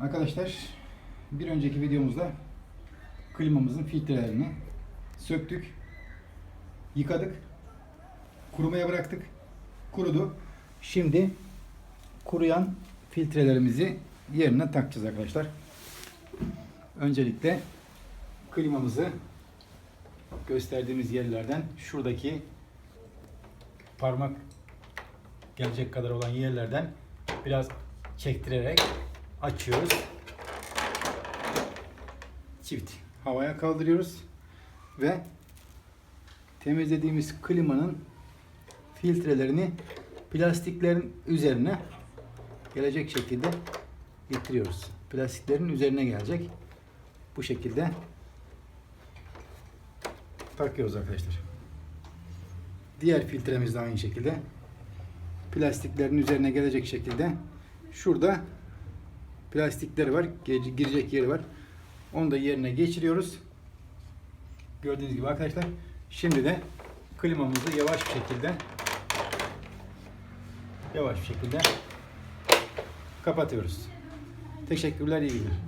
Arkadaşlar bir önceki videomuzda klimamızın filtrelerini söktük, yıkadık, kurumaya bıraktık, kurudu. Şimdi kuruyan filtrelerimizi yerine takacağız arkadaşlar. Öncelikle klimamızı gösterdiğimiz yerlerden şuradaki parmak gelecek kadar olan yerlerden biraz çektirerek açıyoruz. Çift havaya kaldırıyoruz ve temizlediğimiz klimanın filtrelerini plastiklerin üzerine gelecek şekilde getiriyoruz. Plastiklerin üzerine gelecek. Bu şekilde takıyoruz arkadaşlar. Diğer filtremiz de aynı şekilde plastiklerin üzerine gelecek şekilde şurada plastikleri var. Girecek yeri var. Onu da yerine geçiriyoruz. Gördüğünüz gibi arkadaşlar. Şimdi de klimamızı yavaş bir şekilde yavaş bir şekilde kapatıyoruz. Teşekkürler, iyi günler.